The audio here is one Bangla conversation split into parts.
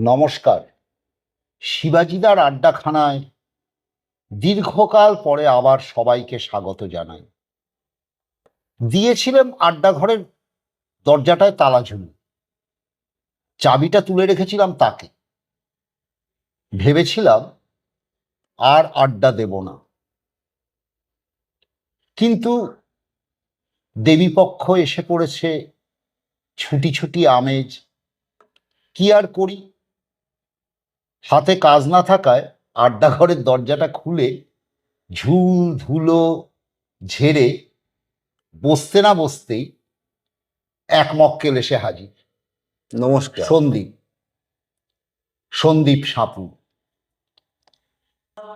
নমস্কার। শিবাজিদার আড্ডাখানায় দীর্ঘকাল পরে আবার সবাইকে স্বাগত জানাই। দিয়েছিলাম আড্ডাঘরের দরজাটায় তালা ঝুলি। চাবিটা তুলে রেখেছিলাম তাকে। ভেবেছিলাম আর আড্ডা দেব না। কিন্তু দেবীপক্ষ এসে পড়েছে ছুটি ছুটি আমেজ। কি আর করি? হাতে কাজ না থাকায় আড্ডাঘরের দরজাটা খুলে ঝুল ধুলো ঝেড়ে বসতে না বসতেই এক মক্কেল এসে হাজির। নমস্কার। সন্দীপ। সন্দীপ সাপু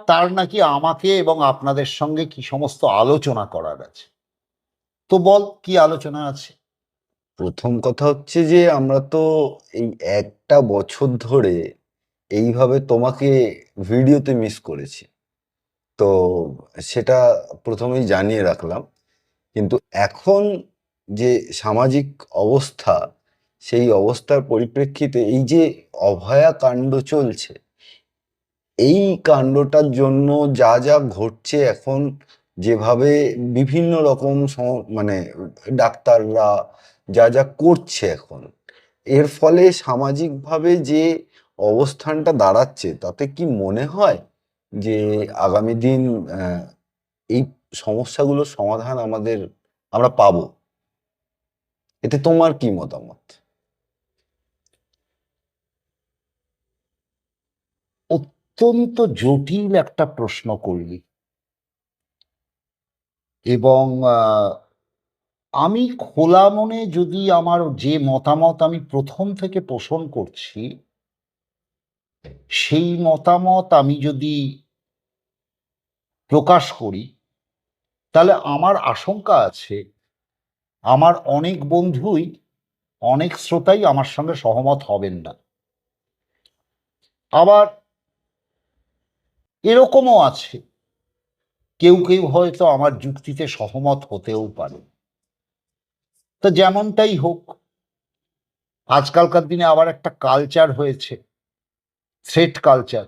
তার নাকি আমাকে এবং আপনাদের সঙ্গে কি সমস্ত আলোচনা করার আছে? তো বল কি আলোচনা আছে? প্রথম কথা হচ্ছে যে আমরা তো এই একটা বছর ধরে এইভাবে তোমাকে ভিডিওতে মিস করেছি। তো সেটা প্রথমেই জানিয়ে রাখলাম। কিন্তু এখন যে সামাজিক অবস্থা, সেই অবস্থার পরিপ্রেক্ষিতে এই যে অভয়া কাণ্ড চলছে, এই কাণ্ডটার জন্য যা যা ঘটছে এখন, যেভাবে বিভিন্ন রকম মানে ডাক্তাররা যা যা করছে এখন, এর ফলে সামাজিকভাবে যে অবস্থানটা দাঁড়াচ্ছে, তাতে কি মনে হয় যে আগামী দিন এই সমস্যাগুলোর সমাধান আমাদের, আমরা পাবো? এতে তোমার কি মতামত? অত্যন্ত জটিল একটা প্রশ্ন করলি। এবং আমি খোলা মনে যদি আমার যে মতামত আমি প্রথম থেকে পোষণ করছি সেই মতামত আমি যদি প্রকাশ করি, তাহলে আমার আশঙ্কা আছে, আমার অনেক বন্ধুই, অনেক শ্রোতাই আমার সঙ্গে সহমত হবেন না। আবার এরকমও আছে, কেউ কেউ হয়তো আমার যুক্তিতে সহমত হতেও পারে। তা যেমনটাই হোক, আজকালকার দিনে আবার একটা কালচার হয়েছে। থ্রেট কালচার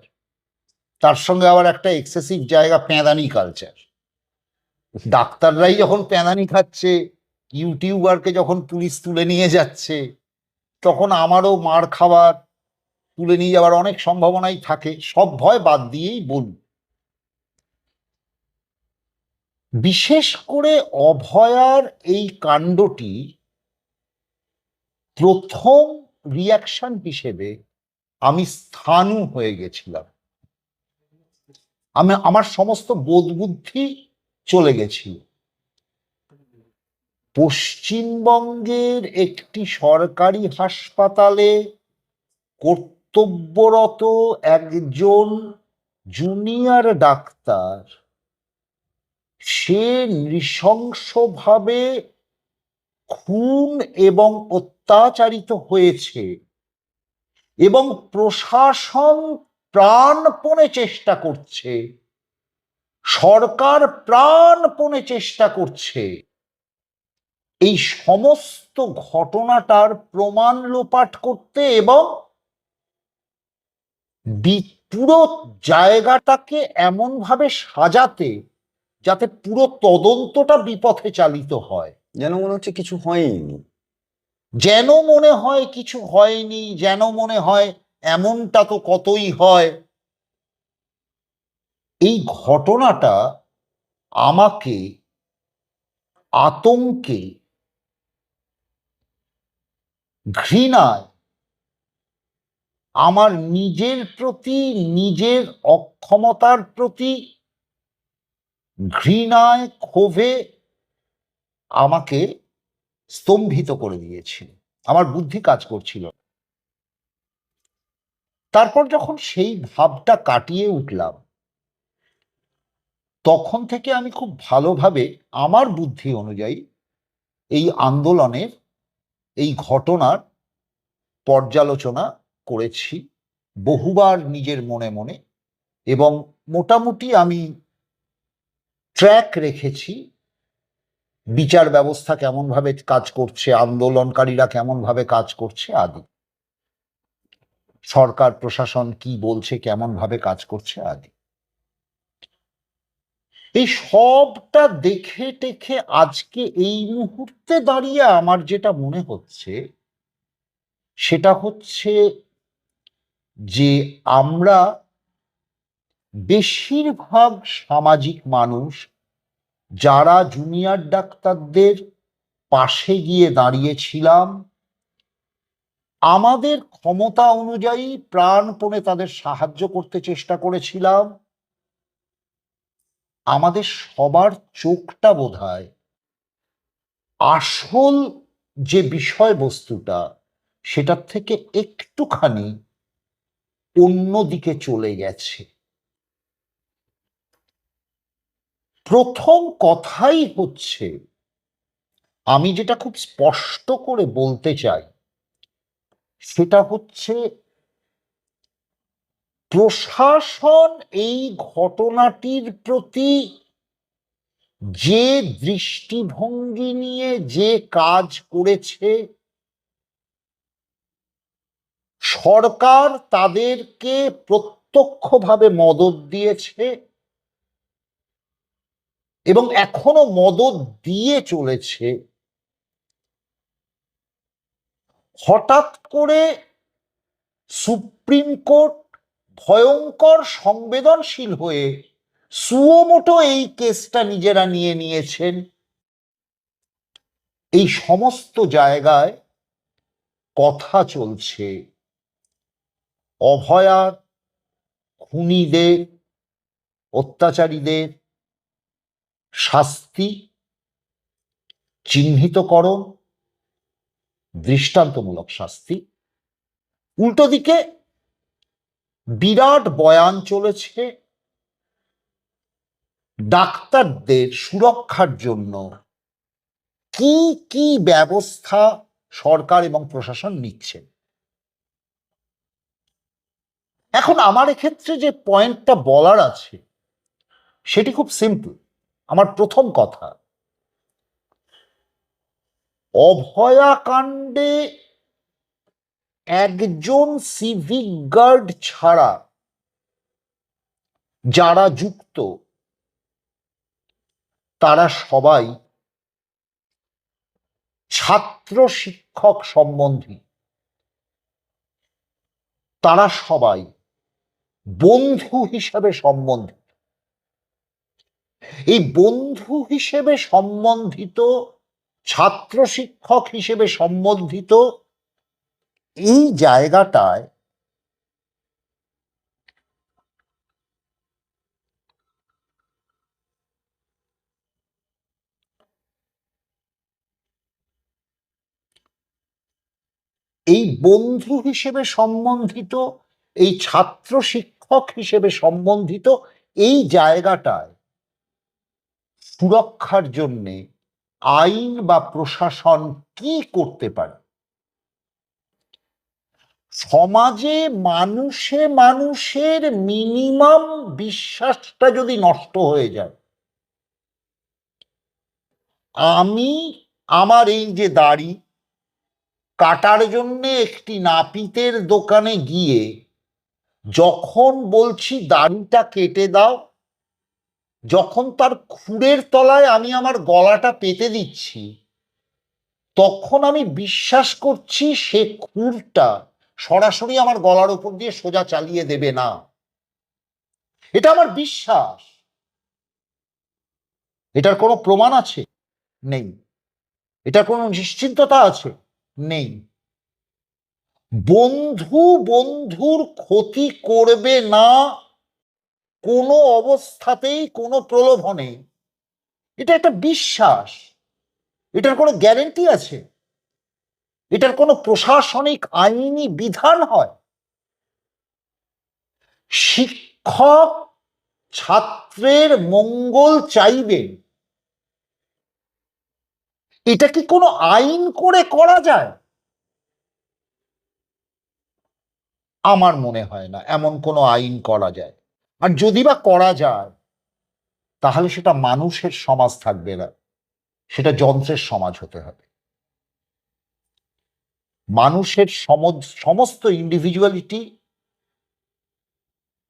তার সঙ্গে আবার একটা এক্সেসিভ জায়গা প্যাঁদানি কালচার ডাক্তাররাই যখন প্যাঁদানি খাচ্ছে, ইউটিউবারকে যখন পুলিশ তুলে নিয়ে যাচ্ছে, তখন আমারও মার খাবার তুলে নিয়ে যাওয়ার অনেক সম্ভাবনাই থাকে। সব ভয় বাদ দিয়েই বলুন। বিশেষ করে অভয়ার এই কাণ্ডটি প্রথম রিয়াকশন হিসেবে আমি স্থানু হয়ে গেছিলাম। আমি, আমার সমস্ত বোধ বুদ্ধি চলে গেছিল। পশ্চিমবঙ্গের একটি সরকারি হাসপাতালে কর্তব্যরত একজন জুনিয়র ডাক্তার, সে নৃশংসভাবে খুন এবং অত্যাচারিত হয়েছে। এবং প্রশাসন প্রাণপণে চেষ্টা করছে। সরকার প্রাণপণে চেষ্টা করছে। এই সমস্ত ঘটনাটার প্রমাণ লোপাট করতে এবং পুরো জায়গাটাকে এমনভাবে সাজাতে যাতে পুরো তদন্তটা বিপথে চালিত হয়। যেন মনে হচ্ছে কিছু হয়নি। যেন মনে হয় কিছু হয়নি, যেন মনে হয় এমনটা তো কতই হয়। এই ঘটনাটা আমাকে, আতঙ্কে, ঘৃণায় আমার নিজের প্রতি, নিজের অক্ষমতার প্রতি ঘৃণায় ক্ষোভে আমাকে স্তম্ভিত করে দিয়েছিল। আমার বুদ্ধি কাজ করছিল। তারপর যখন সেই ভাবটা কাটিয়ে উঠলাম, তখন থেকে আমি খুব ভালোভাবে আমার বুদ্ধি অনুযায়ী এই আন্দোলনের এই ঘটনার পর্যালোচনা করেছি বহুবার নিজের মনে মনে এবং মোটামুটি আমি ট্র্যাক রেখেছি বিচার ব্যবস্থা কেমনভাবে কাজ করছে, আন্দোলনকারীরা কেমনভাবে কাজ করছে আদি সরকার, প্রশাসন কি বলছে কেমন ভাবে কাজ করছে আদি এই সবটা দেখে টেখে আজকে এই মুহূর্তে দাঁড়িয়ে আমার যেটা মনে হচ্ছে, সেটা হচ্ছে যে আমরা বেশিরভাগ সামাজিক মানুষ যারা জুনিয়র ডাক্তারদের পাশে গিয়ে দাঁড়িয়েছিলাম, আমাদের ক্ষমতা অনুযায়ী প্রাণপণে তাদের সাহায্য করতে চেষ্টা করেছিলাম। আমাদের সবার চোখটা বোধ আসল যে বিষয়বস্তুটা, সেটার থেকে একটুখানি অন্যদিকে চলে গেছে। প্রথম কথাই হচ্ছে, আমি যেটা খুব স্পষ্ট করে বলতে চাই, সেটা হচ্ছে প্রশাসন এই ঘটনাটির প্রতি যে দৃষ্টিভঙ্গি নিয়ে যে কাজ করেছে, সরকার তাদেরকে প্রত্যক্ষভাবে মদত দিয়েছে এবং এখনও মদত দিয়ে চলেছে। হঠাৎ করে সুপ্রিম কোর্ট ভয়ঙ্কর সংবেদনশীল হয়ে সুয়োমোটো এই কেসটা নিজেরা নিয়ে নিয়েছেন। এই সমস্ত জায়গায় কথা চলছে। অভয়ার খুনিদের, অত্যাচারীদের শাস্তি, চিহ্নিতকরণ, দৃষ্টান্তমূলক শাস্তি। উল্টো দিকে বিরাট বয়ান চলেছে ডাক্তারদের সুরক্ষার জন্য। কি কি ব্যবস্থা সরকার এবং প্রশাসন নিচ্ছে? এখন আমার এক্ষেত্রে যে পয়েন্টটা বলার আছে, সেটি খুব সিম্পল আমার প্রথম কথা। অভয়াকাণ্ডে একজন সিভিক গার্ড ছাড়া যারা যুক্ত, তারা সবাই ছাত্র শিক্ষক সম্বন্ধী। তারা সবাই বন্ধু হিসাবে সম্বন্ধিত এই বন্ধু হিসেবে সম্বন্ধিত, ছাত্র শিক্ষক হিসেবে সম্বন্ধিত, এই জায়গাটায় এই বন্ধু হিসেবে সম্বন্ধিত, এই ছাত্র শিক্ষক হিসেবে সম্বন্ধিত, এই জায়গাটায় সুরক্ষার জন্যে আইন বা প্রশাসন কি করতে পারে? সমাজে মানুষে মানুষের মিনিমাম বিশ্বাসটা যদি নষ্ট হয়ে যায়, আমি আমার এই যে দাড়ি কাটার জন্য একটি নাপিতের দোকানে গিয়ে যখন বলছি, দাড়িটা কেটে দাও। যখন তার খুঁড়ের তলায় আমি আমার গলাটা পেতে দিচ্ছি, তখন আমি বিশ্বাস করছি সে খুরটা সরাসরি আমার গলার উপর দিয়ে সোজা চালিয়ে দেবে না। এটা আমার বিশ্বাস। এটার কোনো প্রমাণ আছে? নেই। এটার কোনো নিশ্চিন্ততা আছে? নেই। বন্ধু বন্ধুর ক্ষতি করবে না কোনো অবস্থাতেই কোনো প্রলোভনে এটা একটা বিশ্বাস। এটার কোনো গ্যারেন্টি আছে? এটার কোনো প্রশাসনিক আইনি বিধান হয়? শিক্ষক ছাত্রের মঙ্গল চাইবে। এটা কি কোনো আইন করে করা যায়? আমার মনে হয় না, এমন কোনো আইন করা যায়। আর যদি বা করা যায়, তাহলে সেটা মানুষের সমাজ থাকবে না। সেটা যন্ত্রের সমাজ হতে হবে। মানুষের সম- সমস্ত ইন্ডিভিজুয়ালিটি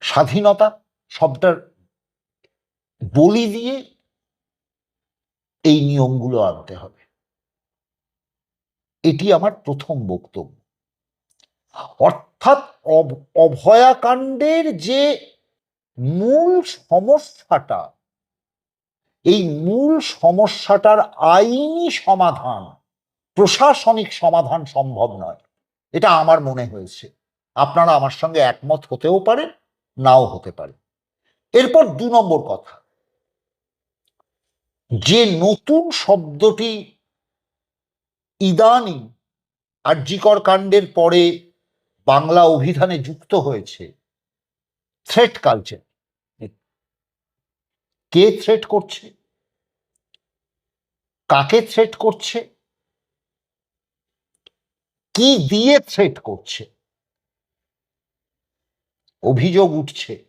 স্বাধীনতা, সবটার বলি দিয়ে এই নিয়মগুলো আনতে হবে। এটি আমার প্রথম বক্তব্য। অর্থাৎ অভয়াকাণ্ডের যে মূল সমস্যাটা, এই মূল সমস্যাটার আইনি সমাধান, প্রশাসনিক সমাধান সম্ভব নয়। এটা আমার মনে হয়েছে। আপনারা আমার সঙ্গে একমত হতেও পারেন, নাও হতে পারে এরপর দু নম্বর কথা। যে নতুন শব্দটি ইদানিং আর্যিকর কাণ্ডের পরে বাংলা অভিধানে যুক্ত হয়েছে থ্রেট কালচার কে থ্রেট করছে? কাকে থ্রেট করছে? কি দিয়ে থ্রেট করছে? অভিযোগ উঠছে।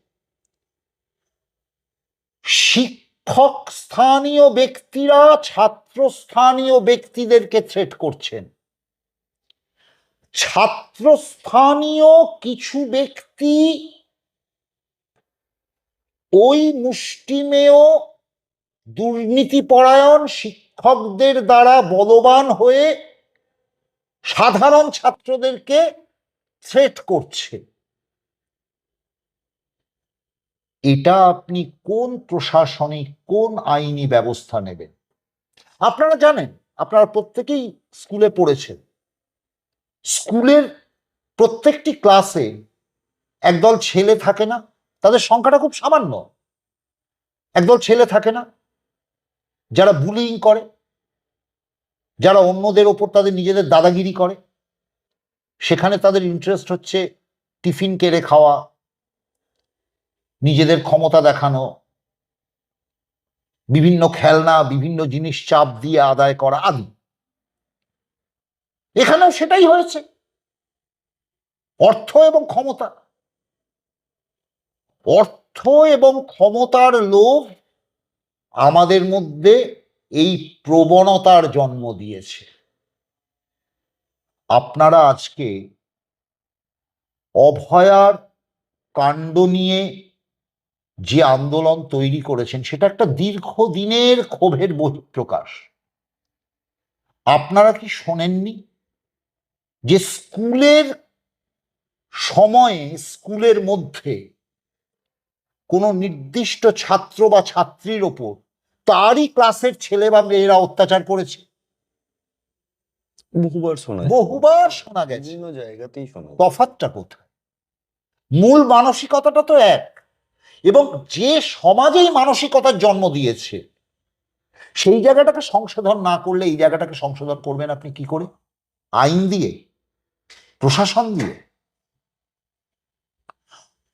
শিক্ষক স্থানীয় ব্যক্তিরা ছাত্র স্থানীয় ব্যক্তিদেরকে থ্রেট করছেন। ছাত্র স্থানীয় কিছু ব্যক্তি ওই মুষ্টিমেয় দুর্নীতিপরায়ণ শিক্ষকদের দ্বারা বলবান হয়ে সাধারণ ছাত্রদেরকে থ্রেট করছে। এটা আপনি কোন প্রশাসনিক, কোন আইনি ব্যবস্থা নেবেন? আপনারা জানেন, আপনারা প্রত্যেকেই স্কুলে পড়েছেন। স্কুলের প্রত্যেকটি ক্লাসে একদল ছেলে থাকে না তাদের সংখ্যাটা খুব সামান্য। একদল ছেলে থাকে না, যারা বুলিং করে, যারা অন্যদের ওপর তাদের নিজেদের দাদাগিরি করে। সেখানে তাদের ইন্টারেস্ট হচ্ছে টিফিন কেড়ে খাওয়া, নিজেদের ক্ষমতা দেখানো, বিভিন্ন খেলনা, বিভিন্ন জিনিস চাপ দিয়ে আদায় করা আদি। এখানেও সেটাই হয়েছে। অর্থ এবং ক্ষমতা। অর্থ এবং ক্ষমতার লোভ আমাদের মধ্যে এই প্রবণতার জন্ম দিয়েছে। আপনারা আজকে অভয়ার কাণ্ড নিয়ে যে আন্দোলন তৈরি করেছেন, সেটা একটা দীর্ঘদিনের ক্ষোভের বহিঃপ্রকাশ আপনারা কি শোনেননি যে স্কুলের সময়ে, স্কুলের মধ্যে কোনো নির্দিষ্ট ছাত্র বা ছাত্রীর ওপর তারই ক্লাসের ছেলে বা মেয়েরা অত্যাচার করেছে। বহুবার শোনা বহুবার শোনা গেছে। বিভিন্ন জায়গাতেই শোনা তফাতটা কোথায়? মূল মানসিকতাটা তো এক। এবং যে সমাজেই মানসিকতার জন্ম দিয়েছে সেই জায়গাটাকে সংশোধন না করলে এই জায়গাটাকে সংশোধন করবেন আপনি কি করে? আইন দিয়ে? প্রশাসন দিয়ে?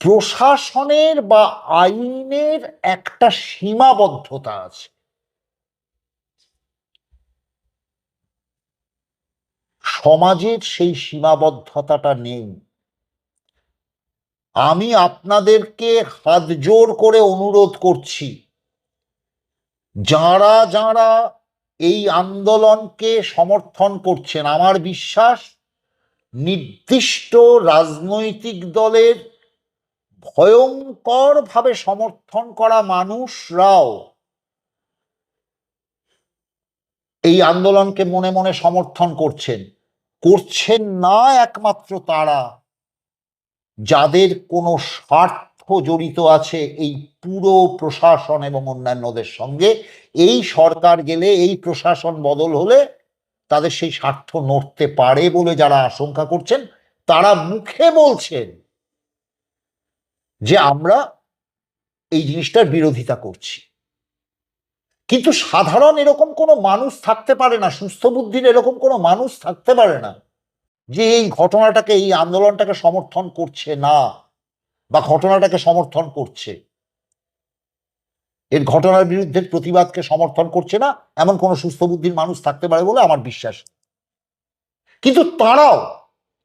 প্রশাসনের বা আইনের একটা সীমাবদ্ধতা আছে। সমাজের সেই সীমাবদ্ধতাটা নেই। আমি আপনাদেরকে হাত জোর করে অনুরোধ করছি, যারা যারা এই আন্দোলনকে সমর্থন করছেন, আমার বিশ্বাস নির্দিষ্ট রাজনৈতিক দলের ভয়ঙ্করভাবে সমর্থন করা মানুষরাও এই আন্দোলনকে মনে মনে সমর্থন করছেন। করছেন না একমাত্র তারা। যাদের কোনো স্বার্থ জড়িত আছে এই পুরো প্রশাসন এবং অন্যান্যদের সঙ্গে, এই সরকার গেলে এই প্রশাসন বদল হলে তাদের সেই স্বার্থ নড়তে পারে বলে যারা আশঙ্কা করছেন, তারা মুখে বলছেন। যে আমরা এই জিনিসটার বিরোধিতা করছি। কিন্তু সাধারণ এরকম কোনো মানুষ থাকতে পারে না, সুস্থ বুদ্ধির এরকম কোনো মানুষ থাকতে পারে না, যে এই ঘটনাটাকে, এই আন্দোলনটাকে সমর্থন করছে না বা ঘটনাটাকে সমর্থন করছে। এর ঘটনার বিরুদ্ধে প্রতিবাদকে সমর্থন করছে না, এমন কোনো সুস্থ বুদ্ধির মানুষ থাকতে পারে বলে আমার বিশ্বাস। কিন্তু তারাও,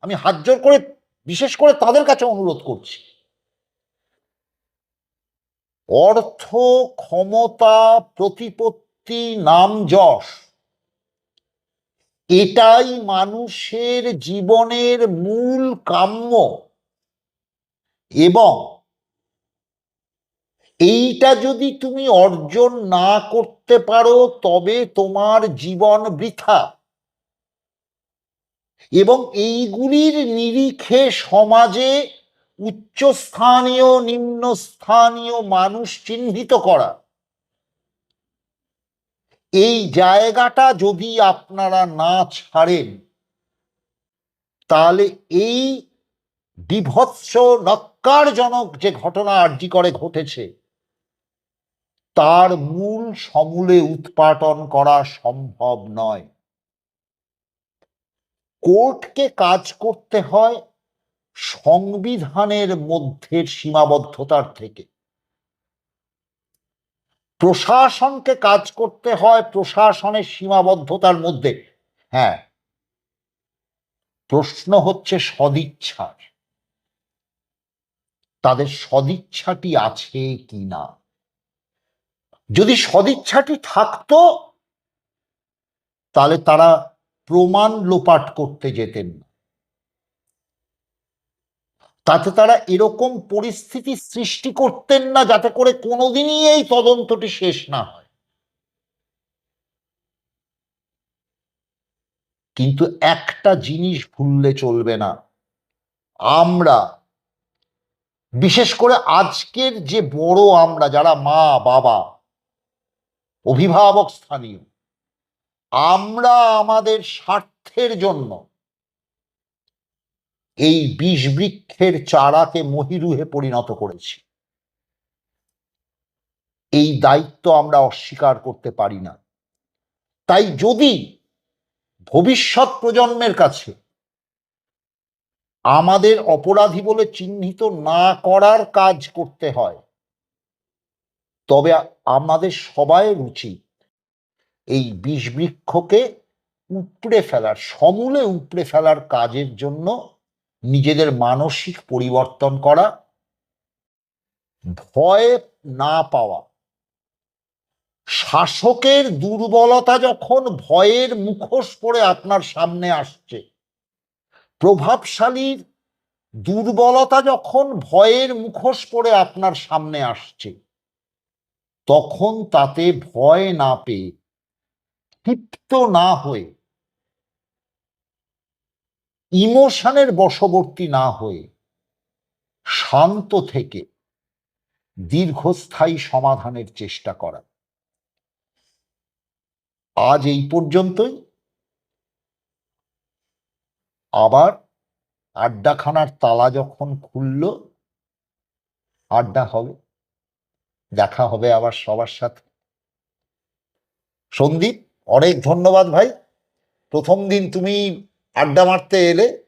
আমি হাত জোর করে, বিশেষ করে তাদের কাছে অনুরোধ করছি অর্থ, ক্ষমতা, প্রতিপত্তি, নাম যশ। এটাই মানুষের জীবনের মূল কাম্য। এবং এইটা যদি তুমি অর্জন না করতে পারো, তবে তোমার জীবন বৃথা। এবং এইগুলির নিরিখে সমাজে উচ্চস্থানীয়, নিম্নস্থানীয় মানুষ চিহ্নিত করা। এই জায়গাটা যদি আপনারা না ছাড়েন, তাহলে এই বিভৎস নক্কারজনক যে ঘটনা আর্জি করে ঘটেছে, তার মূল সমূলে উৎপাটন করা সম্ভব নয়। কোর্টকে কাজ করতে হয় সংবিধানের মধ্যে সীমাবদ্ধতার থেকে। প্রশাসনকে কাজ করতে হয় প্রশাসনের সীমাবদ্ধতার মধ্যে। হ্যাঁ। প্রশ্ন হচ্ছে সদিচ্ছার। তাদের সদিচ্ছাটি আছে কি না? যদি সদিচ্ছাটি থাকতো, তাহলে তারা প্রমাণ লোপাট করতে যেতেন না। তাতে তারা এরকম পরিস্থিতি সৃষ্টি করতেন না যাতে করে কোনোদিনই এই তদন্তটি শেষ না হয়। কিন্তু একটা জিনিস ভুললে চলবে না। আমরা, বিশেষ করে আজকের যে বড় আমরা যারা মা, বাবা, অভিভাবক স্থানীয়, আমরা আমাদের স্বার্থের জন্য এই বিষ বৃক্ষের চারাকে মহিরুহে পরিণত করেছি। এই দায়িত্ব আমরা অস্বীকার করতে পারি না। তাই যদি ভবিষ্যৎ প্রজন্মের কাছে আমাদের অপরাধী বলে চিহ্নিত না করার কাজ করতে হয়, তবে আমাদের সবাইয়ের উচিত এই বিষ বৃক্ষকে উপড়ে ফেলার, সমূলে উপড়ে ফেলার কাজের জন্য নিজেদের মানসিক পরিবর্তন করা, ভয় না পাওয়া। শাসকের দুর্বলতা যখন ভয়ের মুখোশ পরে আপনার সামনে আসছে, প্রভাবশালীর দুর্বলতা যখন ভয়ের মুখোশ পরে আপনার সামনে আসছে, তখন তাতে ভয় না পেয়ে ক্ষিপ্ত না হয়ে ইমোশনের বশবর্তী না হয়ে শান্ত থেকে দীর্ঘস্থায়ী সমাধানের চেষ্টা করা। আজ এই পর্যন্তই। আবার আড্ডাখানার তালা যখন খুলল, আড্ডা হবে। দেখা হবে আবার সবার সাথে। সন্দীপ, অনেক ধন্যবাদ ভাই। প্রথম দিন তুমি আড্ডা মারতে এলে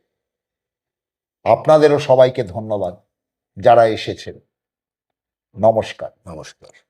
আপনাদেরও সবাইকে ধন্যবাদ যারা এসেছেন। নমস্কার। নমস্কার।